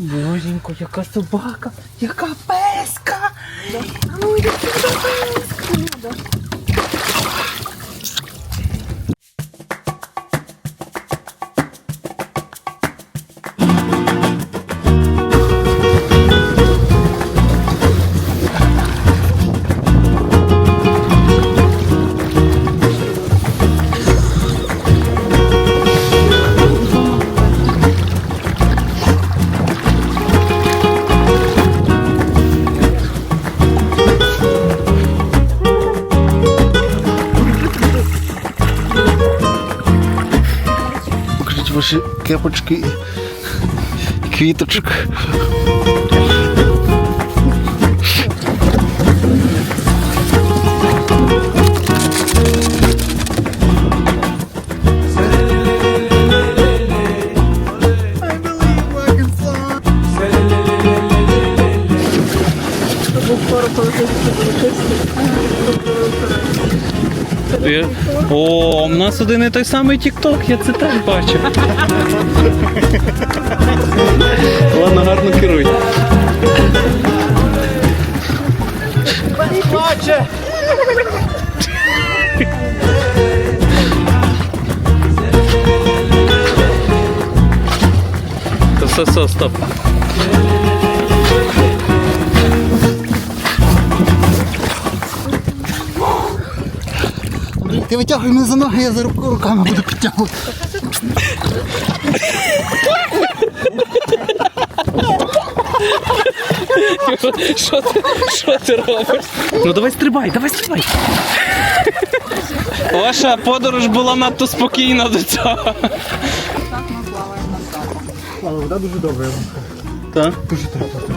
Боженько, яка собака, яка песка. Покажіть ваші кепочки квіточок. Ти- О, у нас один і той самий Тік-Ток, я це теж бачив. Ладно, гарно керуй. Та все, все, стоп. Ти витягуй мене за ноги, я за руку руками буду підтягувати. Що ти, що ти робиш? Ну давай стрибай, давай стрибай. Ваша подорож була надто спокійна до цього. Але вода дуже добра. Так? Дуже добра.